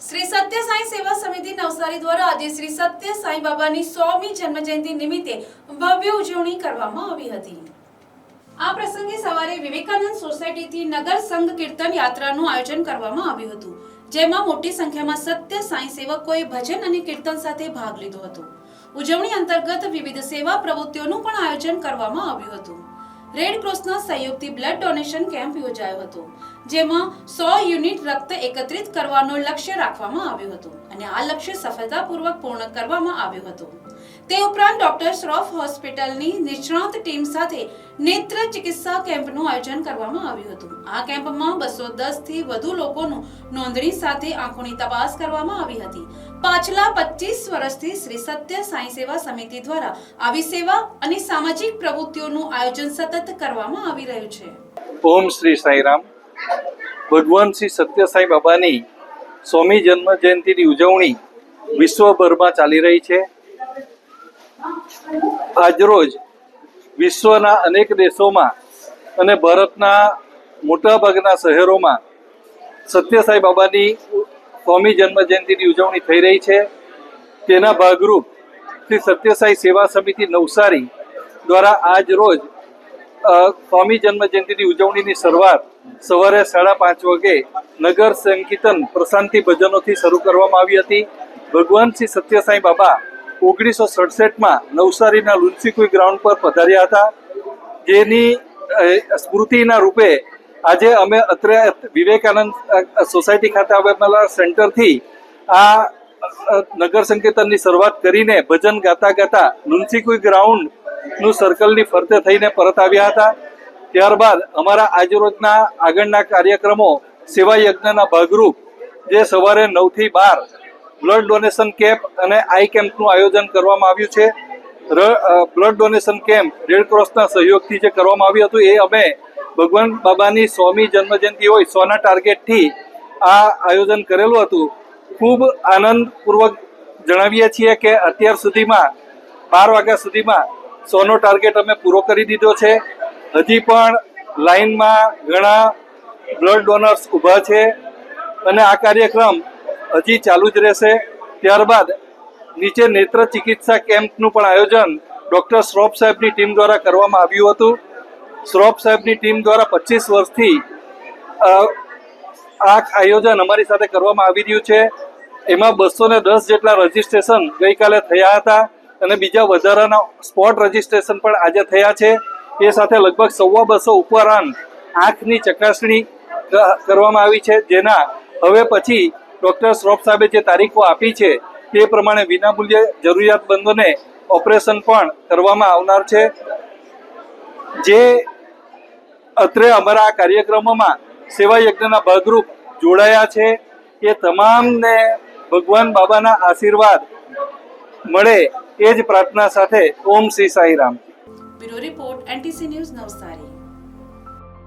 શ્રી સત્ય સાંઈ સેવા સમિતિ નવસારી દ્વારા આજે શ્રી સત્ય સાંઈ બાબાની સોમી જન્મજયંતિ નિમિત્તે ભવ્ય ઉજવણી કરવામાં આવી હતી. આ પ્રસંગે સવારે વિવેકાનંદ સોસાયટીથી નગર સંઘ કીર્તન યાત્રાનું આયોજન કરવામાં આવ્યું હતું, જેમાં મોટી સંખ્યામાં સત્ય સાંઈ સેવકોએ ભજન અને કીર્તન સાથે ભાગ લીધો હતો. ઉજવણી અંતર્ગત વિવિધ સેવા પ્રવૃત્તિઓનું પણ આયોજન કરવામાં આવ્યું હતું. રેડ ક્રોસના સહયોગથી બ્લડ ડોનેશન કેમ્પ યોજાયો હતો, જેમાં સો યુનિટ રક્ત એકત્રિત કરવાનો લક્ષ્ય રાખવામાં આવ્યું હતું અને આ લક્ષ્ય સફળતાપૂર્વક પૂર્ણ કરવામાં આવ્યું હતું. તે ઉપરાંત ડોક્ટર શ્રોફ હોસ્પિટલની નિષ્ણાત ટીમ સાથે નેત્ર ચિકિત્સા કેમ્પનું આયોજન કરવામાં આવ્યું હતું. આ કેમ્પમાં બસો થી વધુ લોકોનું નોંધણી સાથે આંખોની તપાસ કરવામાં આવી હતી. પાછલા પચીસ વર્ષથી શ્રી સત્ય સાંઈ સેવા સમિતિ દ્વારા આવી સેવા અને સામાજિક પ્રવૃત્તિઓનું આયોજન સતત કરવામાં આવી રહ્યું છે. ઓમ શ્રી સાંઈરામ. ભગવાન શ્રી સત્ય સાંઈ બાબાની સ્વામી જન્મ જયંતિની ઉજવણી વિશ્વભરમાં ચાલી રહી છે. આજરોજ વિશ્વના અનેક દેશોમાં અને ભારતના મોટાભાગના શહેરોમાં સત્ય સાંઈ બાબાની સ્વામી જન્મ જયંતિની ઉજવણી થઈ રહી છે. તેના ભાગરૂપ શ્રી સત્યસાઈ સેવા સમિતિ નવસારી દ્વારા આજ રોજ સ્વામી જન્મજયંતિની ઉજવણીની શરૂઆત સવારે સાડા પાંચ વાગે નગર સંકીર્તન પ્રશાંતિ ભજનોથી શરૂ કરવામાં આવી હતી. ભગવાન શ્રી સત્યસાઈ બાબા ઓગણીસો સડસઠમાં નવસારીના લુન્સીકુઈ ગ્રાઉન્ડ પર પધાર્યા હતા. જેની સ્મૃતિના રૂપે આજે અમે અત્રે વિવેકાનંદ સોસાયટી ખાતે આવેલા સેન્ટરથી આ નગર સંકેતનની શરૂઆત કરીને ભજન ગાતા ગાતા લુન્સીકુઈ ગ્રાઉન્ડનું સર્કલની ફરતે થઈને પરત આવ્યા હતા. ત્યારબાદ અમારા આજરોજના આગળના કાર્યક્રમો સેવા યજ્ઞના ભાગરૂપ, જે સવારે નવથી બાર બ્લડ ડોનેશન કેમ્પ અને આઈ કેમ્પનું આયોજન કરવામાં આવ્યું છે. બ્લડ ડોનેશન કેમ્પ રેડ ક્રોસના સહયોગથી જે કરવામાં આવ્યું હતું એ અમે ભગવાન બાબાની સ્વામી જન્મજયંતિ હોય સોના ટાર્ગેટથી આ આયોજન કરેલું હતું. ખૂબ આનંદપૂર્વક જણાવીએ છીએ કે અત્યાર સુધીમાં બાર વાગ્યા સુધીમાં સોનો ટાર્ગેટ અમે પૂરો કરી દીધો છે. હજી પણ લાઈનમાં ઘણા બ્લડ ડોનર્સ ઊભા છે અને આ કાર્યક્રમ હજી ચાલુ જ રહેશે. ત્યારબાદ નીચે નેત્ર ચિકિત્સા કેમ્પનું પણ આયોજન ડૉક્ટર શ્રોફ સાહેબની ટીમ દ્વારા કરવામાં આવ્યું હતું. શ્રોફ સાહેબની ટીમ દ્વારા પચીસ વર્ષથી આ આયોજન અમારી સાથે કરવામાં આવી રહ્યું છે. એમાં બસો ને દસ જેટલા રજીસ્ટ્રેશન ગઈકાલે થયા હતા અને બીજા વધારાના સ્પોટ રજીસ્ટ્રેશન પણ આજે થયા છે. એ સાથે લગભગ સવા બસો ઉપરાંત આંખની ચકાસણી કરવામાં આવી છે. જેના હવે પછી ડૉક્ટર શ્રોફ સાહેબે જે તારીખો આપી છે તે પ્રમાણે વિનામૂલ્યે જરૂરિયાતમંદોને ઓપરેશન પણ કરવામાં આવનાર છે. જે અત્રે અમારા આ કાર્યક્રમોમાં સેવા યજ્ઞના ભાગરૂપ જોડાયા છે એ તમામને ભગવાન બાબાના આશીર્વાદ મળે એ જ પ્રાર્થના સાથે Om Shri Sairam bureau report NTC news Navsari.